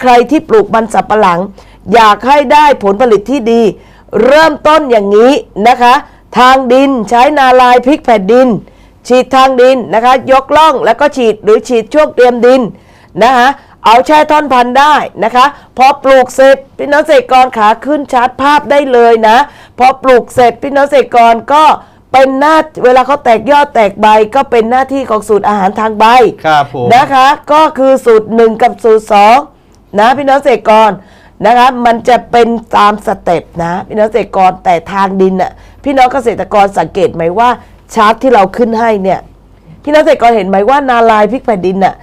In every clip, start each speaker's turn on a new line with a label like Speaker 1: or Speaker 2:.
Speaker 1: ใครที่ปลูกมันสับปะหลัง อยากให้ได้ผลผลิตที่ดี เริ่มต้นอย่างนี้นะคะ ทางดินใช้นาลายพริกแผ่นดิน ฉีดทางดินนะคะ ยกล่องแล้วก็ฉีดหรือฉีดช่วงเตรียมดินนะคะเอาแช่ท่อนพันธุ์ได้นะคะ พอปลูกเสร็จพี่น้องเกษตรกรขาขึ้นชาร์จภาพได้เลยนะ พอปลูกเสร็จพี่น้องเกษตรกรก็เป็นหน้าเวลาเขาแตกยอดแตกใบก็เป็นหน้าที่ของสูตรอาหารทางใบ
Speaker 2: ครับผม
Speaker 1: นะคะ ก็คือสูตร 1 กับสูตร 2 นะพี่น้องเกษตรกรนะคะมันจะเป็นตามสเต็ปนะพี่น้องเกษตรกรแต่ทางดินน่ะพี่น้องเกษตรกรสังเกตไหมว่าชาร์ตที่เราขึ้นให้เนี่ยพี่น้องเกษตรกรเห็นไหมว่านาลายพริกแผ่นดินน่ะ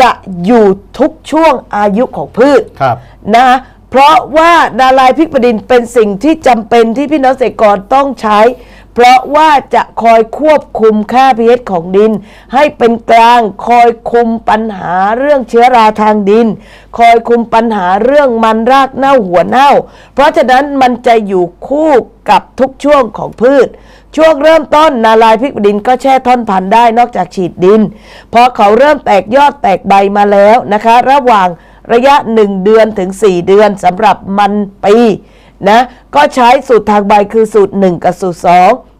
Speaker 1: จะอยู่ทุกช่วงอายุของพืช
Speaker 2: ครับ
Speaker 1: นะเพราะว่าดาลายพริกประดินเป็นสิ่งที่จำเป็นที่พี่น้องเกษตรกรต้องใช้ เพราะว่าจะคอยควบคุมค่า pH ของดิน ให้เป็นกลางคอยคุมปัญหาเรื่องเชื้อราทางดิน คอยคุมปัญหาเรื่องมันรากเน่าหัวเน่า เพราะฉะนั้นมันจะอยู่คู่กับทุกช่วงของพืช ช่วงเริ่มต้นนาลายพริกดินก็แช่ท่อนพันธุ์ได้นอกจากฉีดดิน พอเขาเริ่มแตกยอดแตกใบมาแล้วนะคะ ระหว่างระยะ 1 เดือนถึง 4 เดือนสำหรับมันปีนะก็ใช้สูตรทางใบคือสูตร 1 กับสูตร 2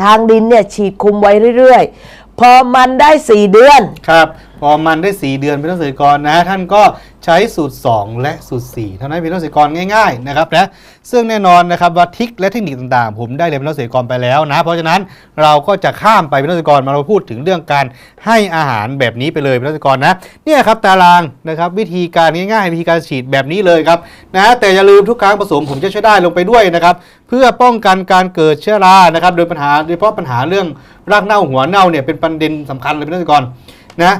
Speaker 1: ทางดินเนี่ยฉีดคุมไว้เรื่อยๆ พอมันได้ 4 เดือน
Speaker 2: ครับ พอมันได้ 4 เดือนเป็นเกษตรกรนะท่านก็ใช้สูตร 2 และสูตร 4 เท่านั้นเป็นเกษตรกรง่ายๆนะครับนะซึ่งแน่นอนนะครับว่าทิคและเทคนิคต่างๆ ผมได้เรียนเป็นเกษตรกรไปแล้วนะเพราะฉะนั้นเราก็จะข้ามไปเป็นเกษตรกรมาเราพูดถึงเรื่องการให้อาหารแบบนี้ไปเลยเป็นเกษตรกรนะเนี่ยครับตารางนะครับวิธีการง่ายๆวิธีการฉีดแบบนี้เลยครับนะแต่อย่าลืมทุกครั้งผสมผมจะช่วยได้ลงไปด้วยนะครับเพื่อป้องกันการเกิดเชื้อรานะครับโดยปัญหาโดยเฉพาะปัญหาเรื่องรากเน่าหัวเน่าเนี่ยเป็นประเด็นสำคัญเลยเป็นเกษตรกรนะ